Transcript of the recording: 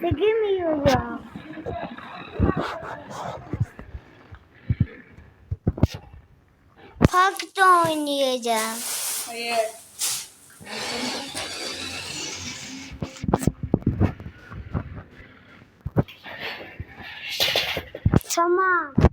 Çekemiyorum. Parkta oynayacağım. Hayır. Tamam.